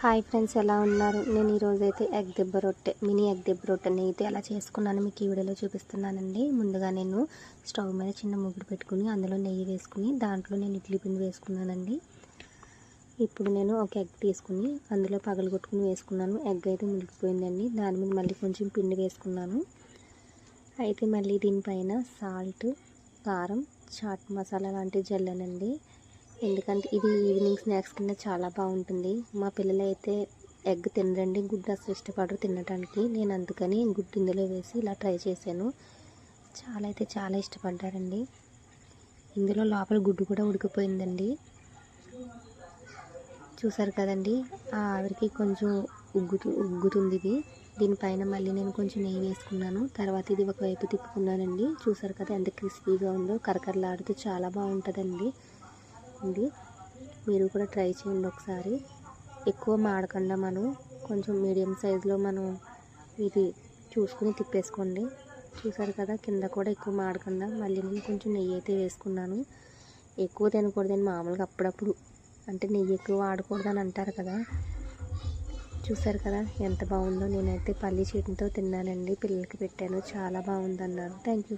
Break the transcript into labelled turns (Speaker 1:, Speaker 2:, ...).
Speaker 1: Hi friends ఎలా ఉన్నారు? నేను ఈరోజు అయితే ఎగ్ దెబ్బ రొట్టె మినీ ఎగ్ దెబ్బ రొట్టెని అయితే ఎలా చేసుకున్నాను. మీకు ఈ వీడియోలో చూపిస్తున్నానండి. ముందుగా నేను స్టవ్ మీద చిన్న ముగ్గురు పెట్టుకుని అందులో నెయ్యి వేసుకుని దాంట్లో నేను ఇడ్లీ పిండి వేసుకున్నానండి. ఇప్పుడు నేను ఒక ఎగ్ తీసుకుని అందులో పగలు కొట్టుకుని వేసుకున్నాను. ఎగ్ అయితే మునిగిపోయిందండి. దాని మీద మళ్ళీ కొంచెం పిండి వేసుకున్నాను. అయితే మళ్ళీ దీనిపైన సాల్ట్ కారం చాట్ మసాలా లాంటివి జల్లానండి. ఎందుకంటే ఇది ఈవినింగ్ స్నాక్స్ కింద చాలా బాగుంటుంది. మా పిల్లలు అయితే ఎగ్ తినరండి. గుడ్డు అసలు ఇష్టపడరు తినడానికి నేను అందుకని గుడ్డు ఇందులో వేసి ఇలా ట్రై చేశాను. చాలా అయితే చాలా ఇష్టపడ్డారండి. ఇందులో లోపల గుడ్డు కూడా ఉడికిపోయిందండి. చూసారు కదండి? ఆ ఆవిరికి కొంచెం ఉగ్గుతు ఉగ్గుతుంది ఇది. దీనిపైన మళ్ళీ నేను కొంచెం నెయ్యి వేసుకున్నాను. తర్వాత ఇది ఒకవైపు తిప్పుకున్నానండి. చూసారు కదా ఎంత క్రిస్పీగా ఉందో. కరకరలాడుతూ చాలా బాగుంటుందండి. ఇది మీరు కూడా ట్రై చేయండి ఒకసారి. ఎక్కువ మాడకుండా మనం. కొంచెం మీడియం సైజులో మనం ఇది చూసుకుని తిప్పేసుకోండి. చూసారు కదా కింద కూడా ఎక్కువ మాడకుండా. మళ్ళీ నేను కొంచెం నెయ్యి అయితే వేసుకున్నాను. ఎక్కువ తినకూడదని మామూలుగా అప్పుడప్పుడు. అంటే నెయ్యి ఎక్కువ వాడకూడదని అంటారు కదా. చూసారు కదా ఎంత బాగుందో. నేనైతే పల్లి చట్నీతో తిన్నానండి. పిల్లలకి పెట్టాను. చాలా బాగుందన్నారు. Thank you